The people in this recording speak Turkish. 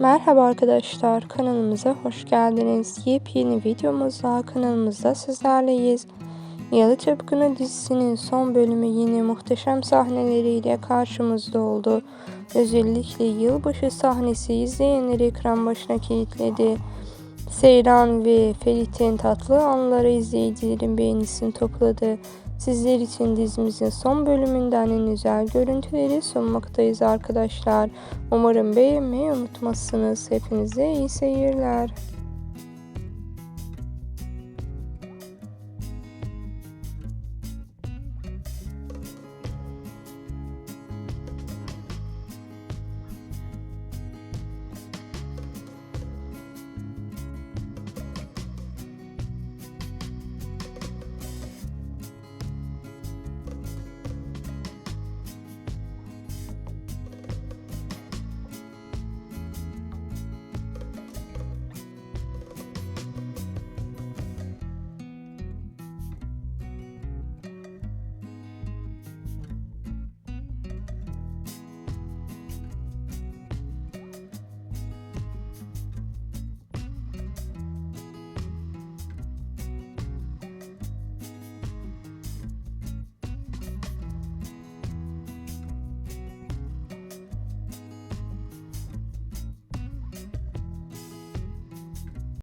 Merhaba arkadaşlar kanalımıza hoş geldiniz. Yepyeni videomuzla kanalımızda sizlerleyiz. Yalı Çapkını dizisinin son bölümü yine muhteşem sahneleriyle karşımızda oldu. Özellikle yılbaşı sahnesi izleyenleri ekran başına kilitledi. Seyran ve Ferit'in tatlı anları izleyicilerin beğenisini topladı. Sizler için dizimizin son bölümünden en güzel görüntüleri sunmaktayız arkadaşlar. Umarım beğenmeyi unutmazsınız. Hepinize iyi seyirler.